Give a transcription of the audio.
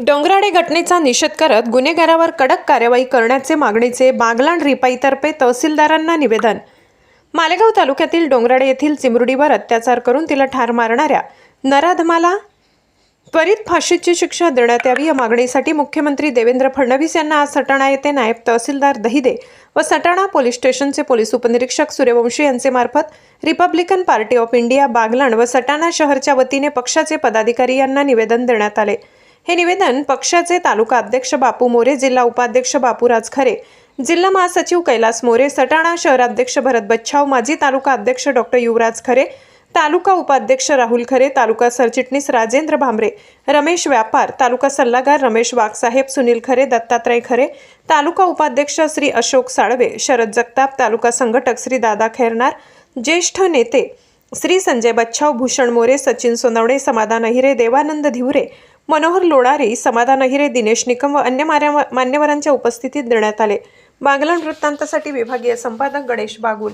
डोंगराडे घटनेचा निषेध करत गुन्हेगारावर कडक कार्यवाही करण्याचे मागणीचे बागलाण रिपाईतर्फे तहसीलदारांना निवेदन. मालेगाव तालुक्यातील डोंगराडे येथील चिमरुडीवर अत्याचार करून तिला ठार मारणाऱ्या नराधमाला त्वरित फाशीची शिक्षा देण्यात यावी या मागणीसाठी मुख्यमंत्री देवेंद्र फडणवीस यांना आज सटाणा येथे नायब तहसीलदार दहिदे व सटाणा पोलीस स्टेशनचे पोलीस उपनिरीक्षक सूर्यवंशी यांचे मार्फत Republican party of India Baglan व सटाणा शहरच्या वतीने पक्षाचे पदाधिकारी यांना निवेदन देण्यात आले. हे निवेदन पक्षाचे तालुका अध्यक्ष बापू मोरे जिल्हा उपाध्यक्ष बापूराज खरे जिल्हा महासचिव कैलास मोरे सटाणा शहराध्यक्ष भरत बच्छाव माजी तालुका अध्यक्ष डॉक्टर युवराज खरे तालुका उपाध्यक्ष राहुल खरे तालुका सरचिटणीस राजेंद्र भांबरे रमेश व्यापार तालुका सल्लागार रमेश वाघसाहेब सुनील खरे दत्तात्रय खरे तालुका उपाध्यक्ष श्री अशोक साळवे शरद जगताप तालुका संघटक श्री दादा खैरनार ज्येष्ठ नेते श्री संजय बच्छाव भूषण मोरे सचिन सोनवणे समाधान अहिरे देवानंद धिवरे मनोहर लोणारी समाधान अहिरे दिनेश निकम व अन्य मान्यव- मान्यवरांच्या उपस्थितीत देण्यात आले. बागलाण वृत्तांतासाठी विभागीय संपादक गणेश बागुल.